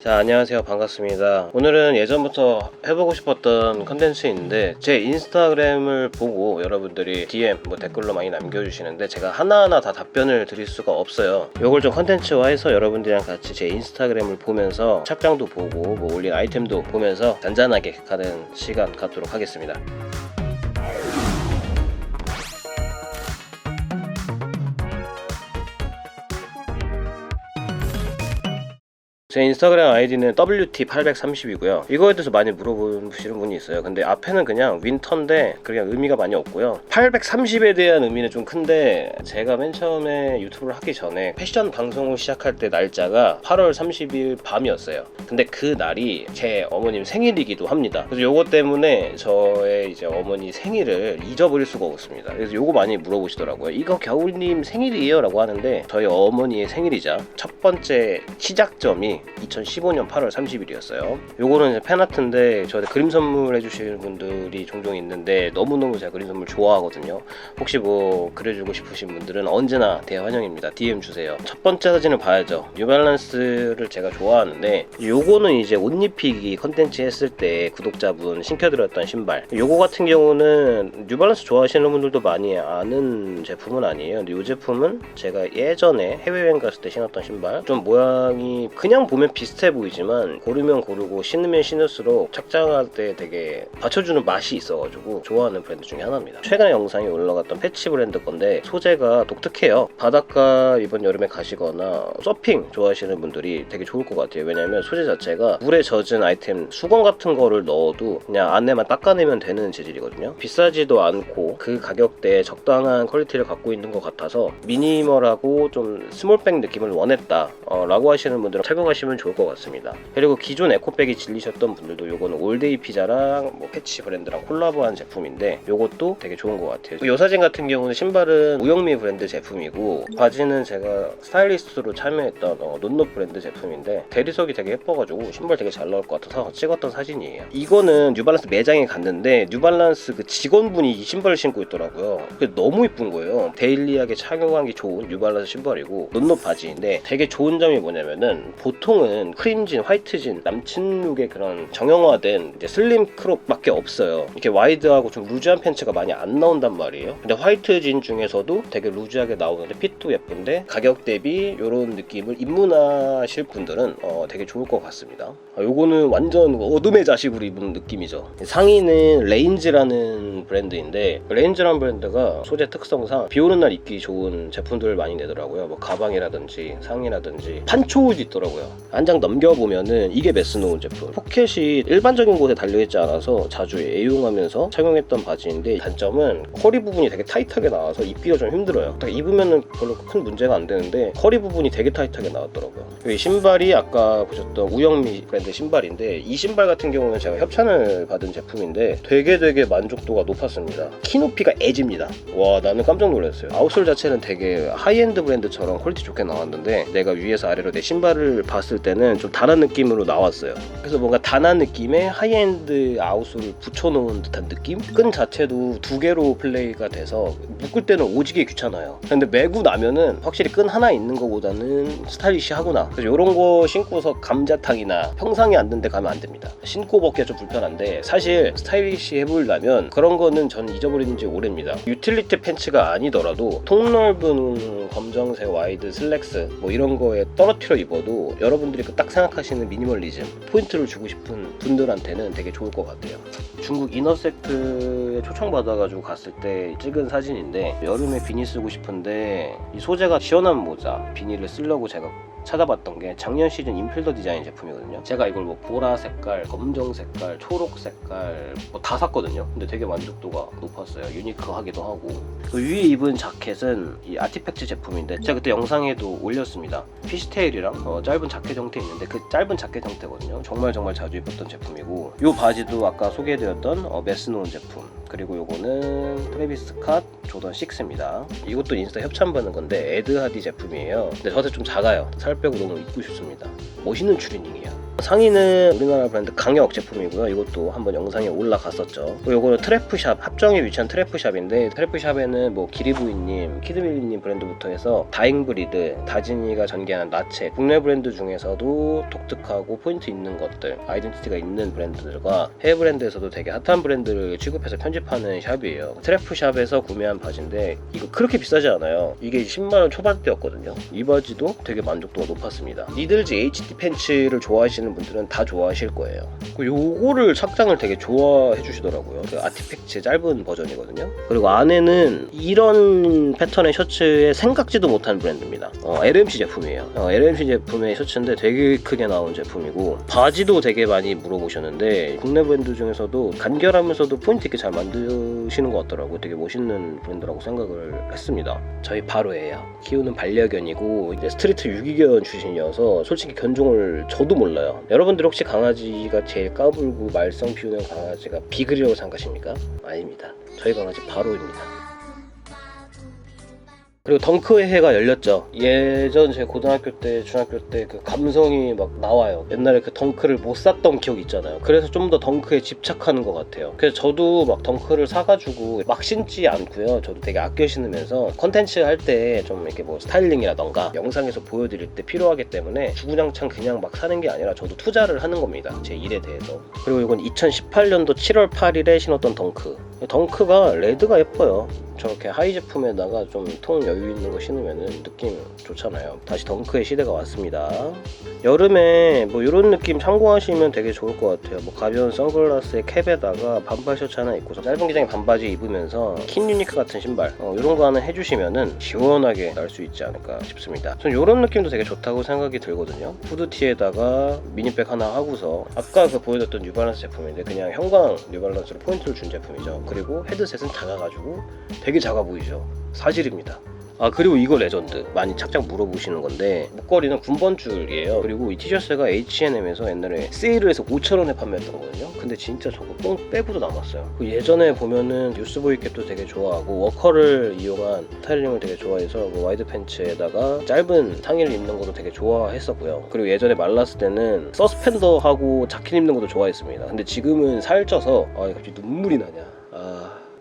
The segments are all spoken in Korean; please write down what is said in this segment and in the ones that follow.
자 안녕하세요. 반갑습니다. 오늘은 예전부터 해보고 싶었던 컨텐츠인데 제 인스타그램을 보고 여러분들이 DM 뭐 댓글로 많이 남겨주시는데 제가 하나하나 다 답변을 드릴 수가 없어요. 요걸 좀 컨텐츠화해서 여러분들이랑 같이 제 인스타그램을 보면서 착장도 보고 뭐 올린 아이템도 보면서 잔잔하게 가는 시간 갖도록 하겠습니다 제 인스타그램 아이디는 WT830이고요. 이거에 대해서 많이 물어보시는 분이 있어요. 근데 앞에는 그냥 윈터인데 그냥 의미가 많이 없고요. 830에 대한 의미는 좀 큰데 제가 맨 처음에 유튜브를 하기 전에 패션 방송을 시작할 때 날짜가 8월 30일 밤이었어요. 근데 그 날이 제 어머님 생일이기도 합니다. 그래서 요거 때문에 저의 이제 어머니 생일을 잊어버릴 수가 없습니다. 그래서 요거 많이 물어보시더라고요. 이거 겨울님 생일이에요? 라고 하는데 저희 어머니의 생일이자 첫 번째 시작점이 2015년 8월 30일이었어요. 요거는 이제 팬아트인데 저한테 그림 선물해 주시는 분들이 종종 있는데 너무너무 제가 그림 선물 좋아하거든요. 혹시 뭐 그려주고 싶으신 분들은 언제나 대환영입니다. DM 주세요. 첫 번째 사진을 봐야죠. 뉴발란스를 제가 좋아하는데 요거는 이제 옷 입히기 컨텐츠 했을 때 구독자분 신켜드렸던 신발. 요거 같은 경우는 뉴발란스 좋아하시는 분들도 많이 아는 제품은 아니에요. 근데 이 제품은 제가 예전에 해외여행 갔을 때 신었던 신발. 좀 모양이 그냥 보면 비슷해 보이지만 고르면 고르고 신으면 신을수록 착장할 때 되게 받쳐주는 맛이 있어가지고 좋아하는 브랜드 중에 하나입니다. 최근에 영상에 올라갔던 패치 브랜드 건데 소재가 독특해요. 바닷가 이번 여름에 가시거나 서핑 좋아하시는 분들이 되게 좋을 것 같아요. 왜냐면 소재 자체가 물에 젖은 아이템 수건 같은 거를 넣어도 그냥 안에만 닦아내면 되는 재질이거든요. 비싸지도 않고 그 가격대에 적당한 퀄리티를 갖고 있는 것 같아서 미니멀하고 좀 스몰백 느낌을 원했다 어, 라고 하시는 분들은 착용하시 면 좋을 것 같습니다. 그리고 기존 에코백이 질리셨던 분들도 요거는 올데이 피자랑 뭐 패치 브랜드랑 콜라보한 제품인데 요것도 되게 좋은 것 같아요. 요 사진 같은 경우는 신발은 우영미 브랜드 제품이고 바지는 제가 스타일리스트로 참여했던 어, 논노 브랜드 제품인데 대리석이 되게 예뻐가지고 신발 되게 잘 나올 것 같아서 찍었던 사진이에요. 이거는 뉴발란스 매장에 갔는데 뉴발란스 그 직원분이 이 신발을 신고 있더라고요. 그게 너무 이쁜 거예요. 데일리하게 착용하기 좋은 뉴발란스 신발이고 논노 바지인데 되게 좋은 점이 뭐냐면은 보통 은 크림진, 화이트진, 남친 룩의 그런 정형화된 이제 슬림 크롭밖에 없어요. 이렇게 와이드하고 좀 루즈한 팬츠가 많이 안 나온단 말이에요. 근데 화이트진 중에서도 되게 루즈하게 나오는데 핏도 예쁜데 가격 대비 이런 느낌을 입문하실 분들은 어, 되게 좋을 것 같습니다. 아, 요거는 완전 어둠의 자식으로 입은 느낌이죠. 상의는 레인즈라는 브랜드인데 레인즈라는 브랜드가 소재 특성상 비 오는 날 입기 좋은 제품들을 많이 내더라고요. 뭐 가방이라든지 상의라든지 판초 옷이 있더라고요. 한 장 넘겨보면은 이게 메스노운 제품. 포켓이 일반적인 곳에 달려있지 않아서 자주 애용하면서 착용했던 바지인데 단점은 허리 부분이 되게 타이트하게 나와서 입기가 좀 힘들어요. 딱 입으면은 별로 큰 문제가 안 되는데 허리 부분이 되게 타이트하게 나왔더라고요. 이 신발이 아까 보셨던 우영미 브랜드 신발인데 이 신발 같은 경우는 제가 협찬을 받은 제품인데 되게 되게 만족도가 높았습니다. 키 높이가 에집니다. 와 나는 깜짝 놀랐어요. 아웃솔 자체는 되게 하이엔드 브랜드처럼 퀄리티 좋게 나왔는데 내가 위에서 아래로 내 신발을 봤을 때는 좀 단한 느낌으로 나왔어요. 그래서 뭔가 단한 느낌의 하이엔드 아웃솔을 붙여놓은 듯한 느낌? 끈 자체도 두 개로 플레이가 돼서 묶을 때는 오지게 귀찮아요. 근데 매고 나면은 확실히 끈 하나 있는 것보다는 스타일리시하구나. 그래서 이런 거 신고서 감자탕이나 안든데 가면 안 됩니다. 신고 벗기가 좀 불편한데 사실 스타일리시 해보려면 그런 거는 전 잊어버린 지 오래입니다. 유틸리티 팬츠가 아니더라도 통 넓은 검정색 와이드 슬랙스 뭐 이런 거에 떨어뜨려 입어도 여러 분들이 그딱 생각하시는 미니멀리즘 포인트를 주고 싶은 분들한테는 되게 좋을 것 같아요. 중국 이너세트에 초청받아가지고 갔을 때 찍은 사진인데 여름에 비니 쓰고 싶은데 이 소재가 시원한 모자 비니를 쓰려고 제가 찾아봤던 게 작년 시즌 인필더 디자인 제품이거든요. 제가 이걸 뭐 보라 색깔, 검정 색깔, 초록 색깔 뭐 다 샀거든요. 근데 되게 만족도가 높았어요. 유니크하기도 하고. 그 위에 입은 자켓은 이 아티팩트 제품인데 제가 그때 영상에도 올렸습니다. 피시테일이랑 어, 짧은 자켓 형태 있는데 그 짧은 자켓 형태거든요. 정말 정말 자주 입었던 제품이고 이 바지도 아까 소개해드렸던 어, 메스노운 제품 그리고 요거는 트래비스 컷 조던 6입니다. 이것도 인스타 협찬 받는 건데 에드하디 제품이에요. 근데 저한테 좀 작아요. 살 빼고 너무 입고 싶습니다. 멋있는 추리닝이야. 상의는 우리나라 브랜드 강역 제품이고요. 이것도 한번 영상에 올라갔었죠. 이거는 트래프샵 합정에 위치한 트래프샵인데 트래프샵에는 뭐 기리부인님, 키드밀리님 브랜드부터 해서 다잉브리드, 다진이가 전개하는 나체 국내 브랜드 중에서도 독특하고 포인트 있는 것들, 아이덴티티가 있는 브랜드들과 해외 브랜드에서도 되게 핫한 브랜드를 취급해서 편집하는 샵이에요. 트래프샵에서 구매한 바지인데 이거 그렇게 비싸지 않아요. 이게 10만 원 초반대였거든요. 이 바지도 되게 만족도가 높았습니다. 니들즈 HD 팬츠를 좋아하시는 분들은 다 좋아하실 거예요. 그 요거를 착장을 되게 좋아해 주시더라고요. 그 아티팩트 짧은 버전이거든요. 그리고 안에는 이런 패턴의 셔츠에 생각지도 못한 브랜드입니다. 어, LMC 제품이에요. 어, LMC 제품의 셔츠인데 되게 크게 나온 제품이고 바지도 되게 많이 물어보셨는데 국내 브랜드 중에서도 간결하면서도 포인트 있게 잘 만드시는 것 같더라고요. 되게 멋있는 브랜드라고 생각을 했습니다. 저희 바로예요. 키우는 반려견이고 이제 스트리트 유기견 출신이어서 솔직히 견종을 저도 몰라요. 여러분들 혹시 강아지가 제일 까불고 말썽 피우는 강아지가 비글이라고 생각하십니까? 아닙니다. 저희 강아지 바로입니다. 그리고 덩크의 해가 열렸죠. 예전 제 고등학교 때, 중학교 때 그 감성이 막 나와요. 옛날에 그 덩크를 못 샀던 기억 있잖아요. 그래서 좀 더 덩크에 집착하는 것 같아요. 그래서 저도 막 덩크를 사가지고 막 신지 않고요. 저도 되게 아껴 신으면서 컨텐츠 할 때 좀 이렇게 뭐 스타일링이라던가 영상에서 보여드릴 때 필요하기 때문에 주구장창 그냥 막 사는 게 아니라 저도 투자를 하는 겁니다. 제 일에 대해서. 그리고 이건 2018년도 7월 8일에 신었던 덩크. 덩크가 레드가 예뻐요. 저렇게 하이 제품에다가 좀톤 여유 있는 거 신으면 느낌 좋잖아요. 다시 덩크의 시대가 왔습니다. 여름에 뭐 이런 느낌 참고하시면 되게 좋을 것 같아요. 뭐 가벼운 선글라스에 캡에다가 반팔 셔츠 하나 입고서 짧은 기장의 반바지 입으면서 킨 유니크 같은 신발 어, 이런 거 하나 해주시면은 시원하게 날 수 있지 않을까 싶습니다. 전 이런 느낌도 되게 좋다고 생각이 들거든요. 후드티에다가 미니백 하나 하고서 아까 그 보여줬던 뉴발란스 제품인데 그냥 형광 뉴발란스로 포인트를 준 제품이죠. 그리고 헤드셋은 작아가지고 되게 작아 보이죠. 사실입니다. 아 그리고 이거 레전드. 많이 착장 물어보시는 건데 목걸이는 군번줄이에요. 그리고 이 티셔츠가 H&M에서 옛날에 세일을 해서 5,000원에 판매했던 거거든요. 근데 진짜 저거 뽕 빼고도 남았어요. 그 예전에 보면은 뉴스보이 캡도 되게 좋아하고 워커를 이용한 스타일링을 되게 좋아해서 그 와이드 팬츠에다가 짧은 상의를 입는 것도 되게 좋아했었고요. 그리고 예전에 말랐을 때는 서스펜더하고 자켓 입는 것도 좋아했습니다. 근데 지금은 살쪄서 아 갑자기 눈물이 나냐. 아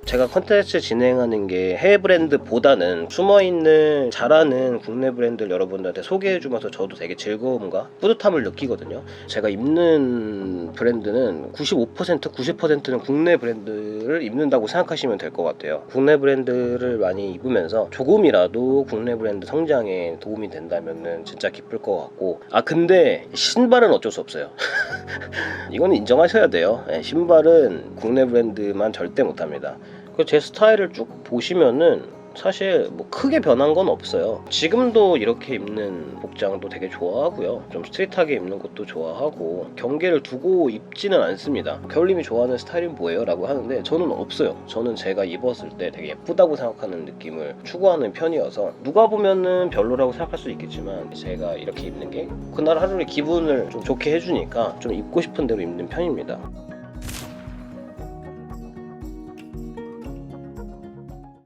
제가 컨텐츠 진행하는 게 해외 브랜드보다는 숨어있는 잘하는 국내 브랜드를 여러분들한테 소개해주면서 저도 되게 즐거움과 뿌듯함을 느끼거든요. 제가 입는 브랜드는 95% 90%는 국내 브랜드를 입는다고 생각하시면 될 것 같아요. 국내 브랜드를 많이 입으면서 조금이라도 국내 브랜드 성장에 도움이 된다면 진짜 기쁠 것 같고 아 근데 신발은 어쩔 수 없어요. 이거는 인정하셔야 돼요. 예, 신발은 국내 브랜드만 절대 못합니다. 그제 스타일을 쭉 보시면은 사실 뭐 크게 변한 건 없어요. 지금도 이렇게 입는 복장도 되게 좋아하고요. 좀 스트릿하게 입는 것도 좋아하고 경계를 두고 입지는 않습니다. 겨울님이 좋아하는 스타일이 뭐예요? 라고 하는데 저는 없어요. 저는 제가 입었을 때 되게 예쁘다고 생각하는 느낌을 추구하는 편이어서 누가 보면은 별로라고 생각할 수 있겠지만 제가 이렇게 입는 게 그날 하루의 기분을 좀 좋게 해주니까 좀 입고 싶은 대로 입는 편입니다.